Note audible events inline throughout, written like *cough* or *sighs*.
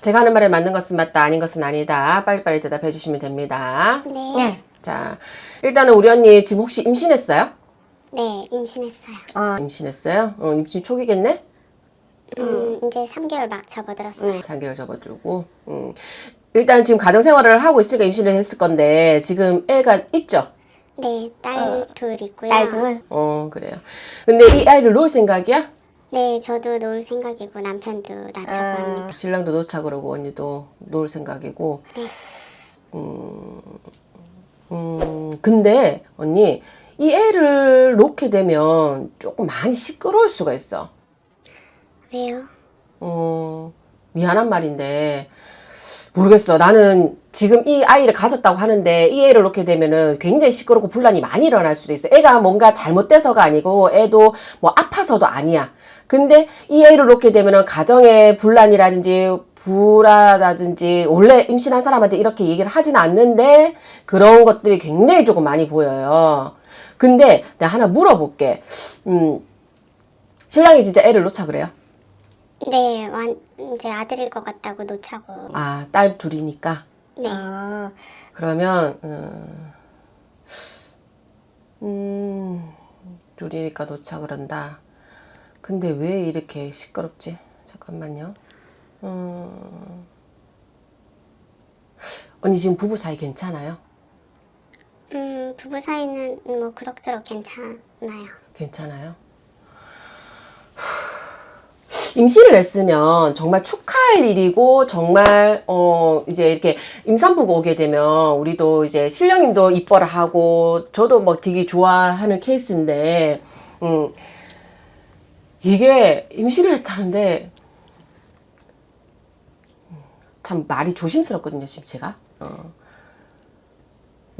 제가 하는 말에 맞는 것은 맞다, 아닌 것은 아니다. 빨리빨리 대답해 주시면 됩니다. 네. 네. 자, 일단은 우리 언니 지금 혹시 임신했어요? 네, 임신했어요. 어, 임신했어요? 어, 임신 초기겠네? 음, 이제 3개월 막 접어들었어요. 3개월 접어들고. 음. 일단 지금 가정생활을 하고 있으니까 임신을 했을 건데, 지금 애가 있죠? 네, 딸 둘 있고요. 딸 둘. 어, 그래요. 근데 이 아이를 놓을 생각이야? 네, 저도 놓을 생각이고 남편도 낳자고 아. 합니다. 신랑도 놓자 그러고 언니도 놓을 생각이고. 네. 음, 근데 언니, 이 애를 놓게 되면 조금 많이 시끄러울 수가 있어. 왜요? 어, 미안한 말인데, 모르겠어. 나는 지금 이 아이를 가졌다고 하는데, 이 애를 놓게 되면은 굉장히 시끄럽고 분란이 많이 일어날 수도 있어. 애가 뭔가 잘못돼서가 아니고, 애도 뭐 아파서도 아니야. 근데 이 애를 놓게 되면은 가정의 분란이라든지, 불화라든지, 원래 임신한 사람한테 이렇게 얘기를 하진 않는데, 그런 것들이 굉장히 조금 많이 보여요. 근데 내가 하나 물어볼게. 음, 신랑이 진짜 애를 놓자 그래요? 네, 완, 이제 아들일 것 같다고 놓자고. 아, 딸 둘이니까. 네. 어, 그러면 음, 음, 둘이니까 놓자 그런다. 근데 왜 이렇게 시끄럽지? 잠깐만요. 음, 언니 지금 부부 사이 괜찮아요? 음, 부부 사이는 뭐 그럭저럭 괜찮아요. 괜찮아요? *sighs* 임신을 했으면 정말 축하할 일이고 정말 어 이제 이렇게 임산부가 오게 되면 우리도 이제 신령님도 이뻐라 하고 저도 뭐 되게 좋아하는 케이스인데 음 이게 임신을 했다는데 참 말이 조심스럽거든요 지금 제가 어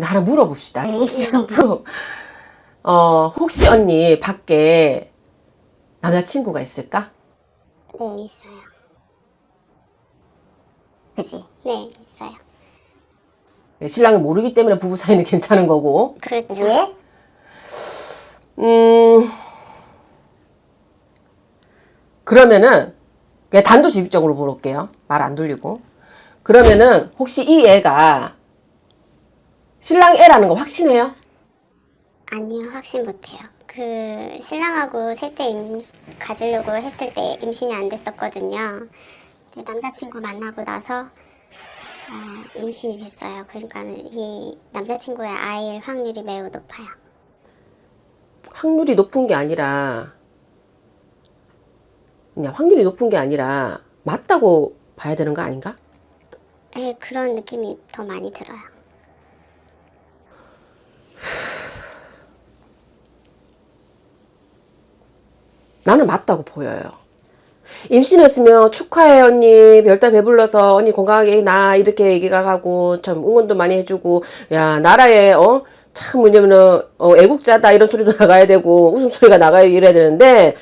하나 물어봅시다 물어 *laughs* 어 혹시 언니 밖에 남자친구가 있을까? 네, 있어요. 그지. 네, 있어요. 네, 신랑이 모르기 때문에 부부 사이는 *laughs* 괜찮은 거고. 그렇죠. 왜? 음, 그러면은, 그냥 단도직입적으로 물어볼게요. 말 안 돌리고. 그러면은, 혹시 이 애가 신랑 애라는 거 확신해요? 아니요, 확신 못해요. 그 신랑하고 셋째 임 가지려고 했을 때 임신이 안 됐었거든요. 근데 남자친구 만나고 나서 어, 임신이 됐어요. 그러니까는 이 남자친구의 아이일 확률이 매우 높아요. 확률이 높은 게 아니라, 그냥 확률이 높은 게 아니라, 맞다고 봐야 되는 거 아닌가? 네, 그런 느낌이 더 많이 들어요. *sighs* 나는 맞다고 보여요. 임신했으면 축하해 언니 별따 배불러서 언니 건강하게 나 이렇게 얘기가 하고 참 응원도 많이 해주고 야 나라에 어 참 뭐냐면은 어, 애국자다 이런 소리도 *laughs* 나가야 되고 웃음소리가 나가야 이래야 되는데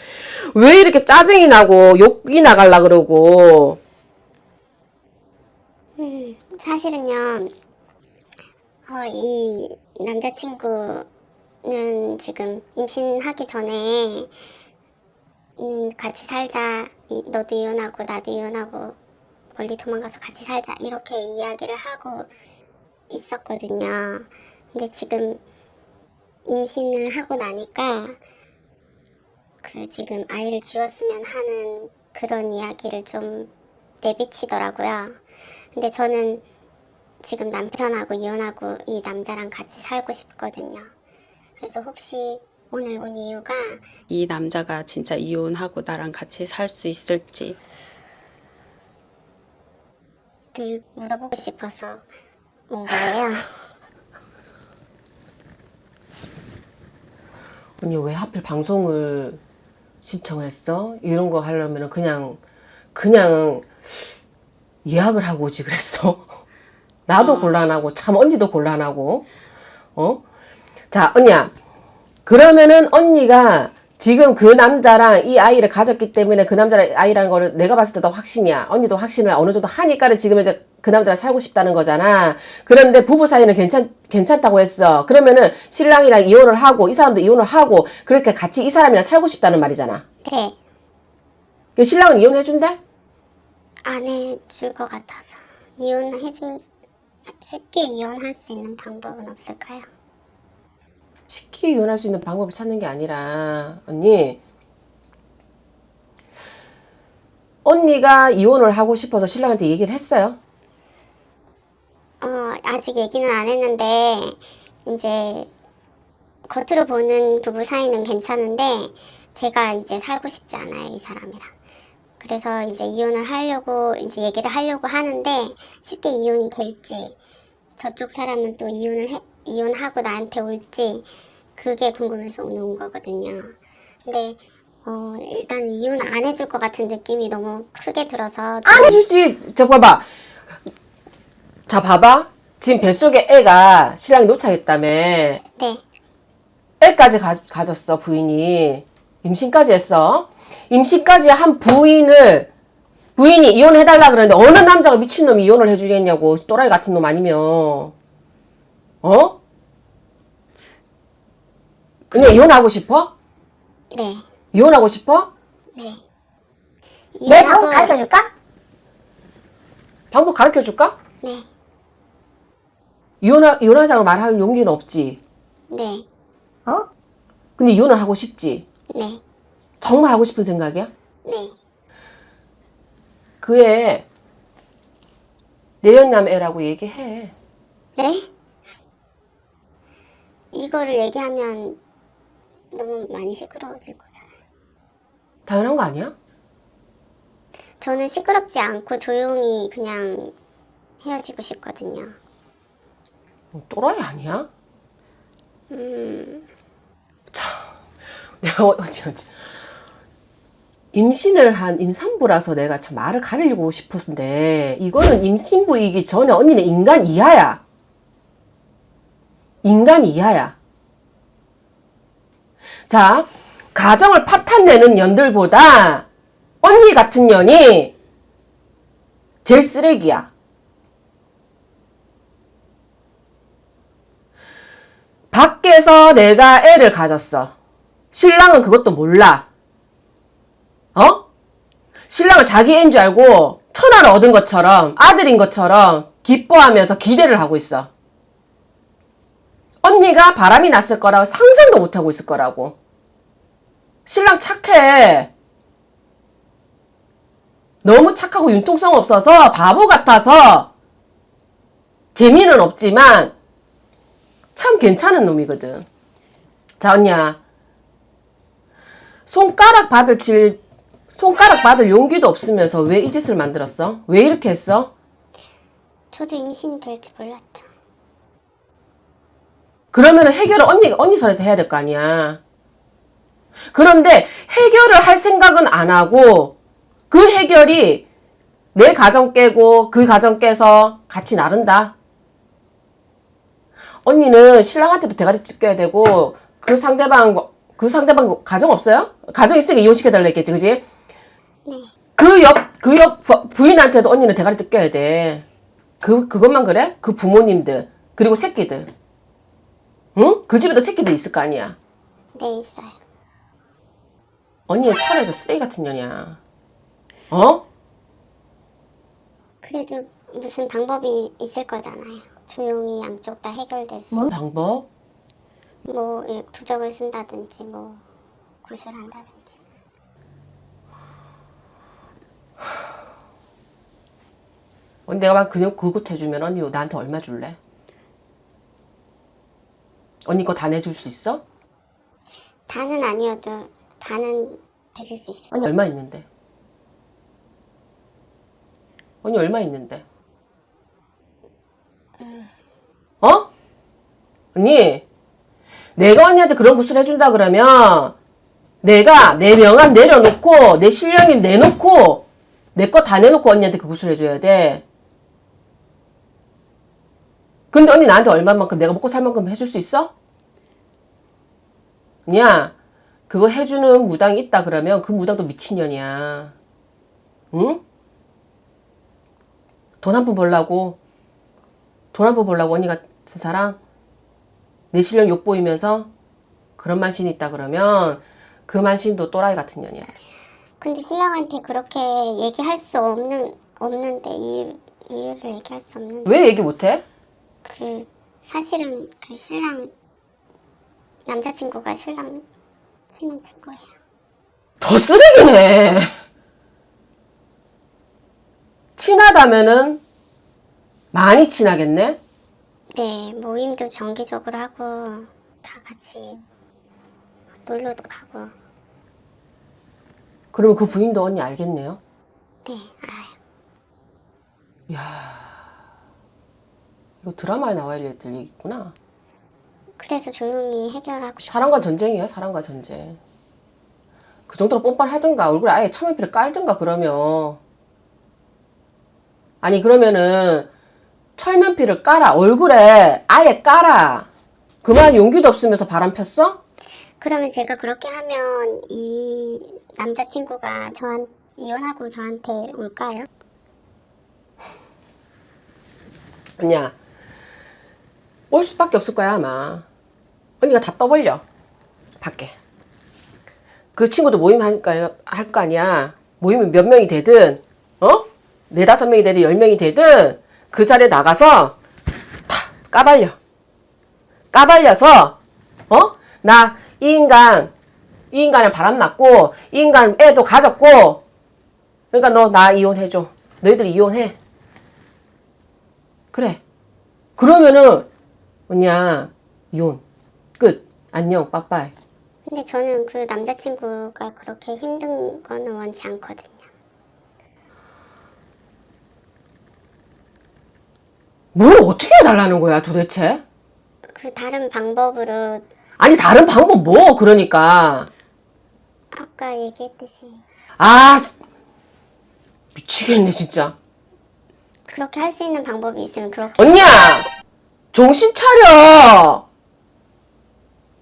왜 이렇게 짜증이 나고 욕이 나갈라 그러고 음, 사실은요, 어, 이 남자친구는 지금 임신하기 전에 음, 같이 살자. 이- 너도 이혼하고 나도 이혼하고 멀리 도망가서 같이 살자. 이렇게 이야기를 하고 있었거든요. 근데 지금 임신을 하고 나니까 그 지금 아이를 지웠으면 하는 그런 이야기를 좀 내비치더라고요. 근데 저는 지금 남편하고 이혼하고 이 남자랑 같이 살고 싶거든요. 그래서 혹시 오늘 온 이유가 이 남자가 진짜 이혼하고 나랑 같이 살 수 있을지 를 물어보고 싶어서 온 거예요. *laughs* 언니 왜 하필 방송을 신청을 했어? 이런 거 하려면 그냥 그냥 예약을 하고 오지 그랬어. *laughs* 나도 곤란하고 참 언니도 곤란하고 어? 자 언니야 그러면은 언니가 지금 그 남자랑 이 아이를 가졌기 때문에 그 남자랑 아이라는 거를 내가 봤을 때도 확신이야. 언니도 확신을 어느 정도 하니까는 지금 이제 그 남자랑 살고 싶다는 거잖아. 그런데 부부 사이는 괜찮, 괜찮다고 했어. 그러면은 신랑이랑 이혼을 하고 이 사람도 이혼을 하고 그렇게 같이 이 사람이랑 살고 싶다는 말이잖아. 네, 그 신랑은 이혼해준대? 안 해줄 것 같아서 이혼해줄 쉽게 이혼할 수 있는 방법은 없을까요? 쉽게 이혼할 수 있는 방법을 찾는 게 아니라 언니 언니가 이혼을 하고 싶어서 신랑한테 얘기를 했어요? 어, 아직 얘기는 안 했는데, 이제, 겉으로 보는 부부 사이는 괜찮은데, 제가 이제 살고 싶지 않아요, 이 사람이랑. 그래서 이제 이혼을 하려고, 이제 얘기를 하려고 하는데, 쉽게 이혼이 될지, 저쪽 사람은 또 이혼을 해, 이혼하고 나한테 올지, 그게 궁금해서 오는 거거든요. 근데, 어, 일단 이혼 안 해줄 것 같은 느낌이 너무 크게 들어서. 안 해주지. 저 봐봐. 자 봐봐. 지금 뱃속에 애가 신랑이 놓자했다며. 네, 애까지 가, 가졌어 부인이. 임신까지 했어. 임신까지 한 부인을 부인이 이혼해달라 그러는데 어느 남자가 미친놈이 이혼을 해주겠냐고 또라이 같은 놈 아니면 어? 그냥 이혼하고 싶어? 네, 이혼하고 싶어? 네. 내 방법 가르쳐 줄까? 방법 가르쳐 줄까? 네, 이혼하, 이혼하자고 말할 용기는 없지. 네, 어? 근데 이혼을 하고 싶지. 네, 정말 하고 싶은 생각이야? 네. 그애 내연남 애라고 얘기해. 네? 이거를 얘기하면 너무 많이 시끄러워질 거잖아요. 당연한 거 아니야? 저는 시끄럽지 않고 조용히 그냥 헤어지고 싶거든요. 또라이 아니야? 음, 내가 어- 어찌 임신을 한 임산부라서 내가 참 말을 가리고 싶었는데 이거는 임신부이기 전에 언니는 인간 이하야. 인간 이하야. 자, 가정을 파탄내는 년들보다 언니 같은 년이 제일 쓰레기야. 밖에서 내가 애를 가졌어. 신랑은 그것도 몰라. 어? 신랑은 자기 애인 줄 알고 천하를 얻은 것처럼 아들인 것처럼 기뻐하면서 기대를 하고 있어. 언니가 바람이 났을 거라고 상상도 못하고 있을 거라고. 신랑 착해. 너무 착하고 융통성 없어서 바보 같아서 재미는 없지만 참 괜찮은 놈이거든. 자, 언니야. 손가락 받을 질, 손가락 받을 용기도 없으면서 왜 이 짓을 만들었어? 왜 이렇게 했어? 저도 임신 될지 몰랐죠. 그러면은 해결을 언니, 언니 선에서 해야 될 거 아니야. 그런데 해결을 할 생각은 안 하고 그 해결이 내 가정 깨고 그 가정 깨서 같이 나른다. 언니는 신랑한테도 대가리 찢겨야 되고 그 상대방 그 상대방 가정 없어요? 가정 있으니까 이혼시켜 달라 했겠지, 그지? 네, 그 옆, 그 옆 부인한테도 언니는 대가리 뜯겨야 돼. 그, 그것만 그래? 그 부모님들. 그리고 새끼들. 응? 그 집에도 새끼들 있을 거 아니야. 네 있어요. 언니의 철에서 쓰레기 같은 년이야. 어? 그래도 무슨 방법이 있을 거잖아요. 조용히 양쪽 다 해결돼서 뭔 방법? 뭐 예, 부적을 쓴다든지 뭐 굿을 한다든지. 언니 내가 막 그냥 그것 해주면 언니 나한테 얼마 줄래? 언니 거 다 내줄 수 있어? 다는 아니어도 반은 드릴 수 있어요. 언니 얼마 있는데? 언니 얼마 있는데? 어? 언니, 내가 언니한테 그런 구슬 해준다 그러면 내가 내 명함 내려놓고 내 실력님 내놓고 내 거 다 내놓고 언니한테 그 구슬 해줘야 돼. 근데 언니 나한테 얼마만큼 내가 먹고 살 만큼 해줄 수 있어? 야, 그거 해주는 무당이 있다 그러면 그 무당도 미친년이야. 응? 돈 한 푼 벌라고, 돈 한 푼 벌라고 언니 같은 사람? 내 실력 욕보이면서 그런 만신이 있다 그러면 그 만신도 또라이 같은 년이야. 근데 신랑한테 그렇게 얘기할 수 없는 없는데 이유 이유를 얘기할 수 없는데 왜 얘기 못해? 그 사실은 그 신랑 남자친구가 신랑 친한 친구예요. 더 쓰레기네. 친하다면은 많이 친하겠네? 네 모임도 정기적으로 하고 다 같이 놀러도 가고 그러면 그 부인도 언니 알겠네요? 네 알아요. 이거 드라마에 나와야 될 얘기구나. 그래서 조용히 해결하고 싶. 사랑과 전쟁이야, 사랑과 전쟁. 그 정도로 뻔뻔하든가, 얼굴에 아예 천연피를 깔든가, 그러면. 아니, 그러면은, 철면피를 깔아. 얼굴에 아예 깔아. 그만 용기도 없으면서 바람 폈어? 그러면 제가 그렇게 하면 이 남자친구가 저한 이혼하고 저한테 올까요? 아니야. 올 수밖에 없을 거야, 아마. 언니가 다 떠벌려. 밖에. 그 친구도 모임 할까, 할 거 아니야. 모임이 몇 명이 되든, 어? 네다섯 명이 되든, 열 명이 되든, 그 자리에 나가서 다 까발려. 까발려서, 어? 나, 이 인간, 이 인간에 바람났고, 이 인간 애도 가졌고, 그러니까 너 나 이혼해줘. 너희들 이혼해. 그래. 그러면은 언니야 이혼 끝 안녕 빠빠이. 근데 저는 그 남자친구가 그렇게 힘든 거는 원치 않거든요. 뭘 어떻게 해달라는 거야 도대체? 그 다른 방법으로 아니 다른 방법 뭐 그러니까 아까 얘기했듯이 아 미치겠네 진짜. 그렇게 할 수 있는 방법이 있으면 그렇게 언니야 정신 차려.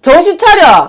정신 차려.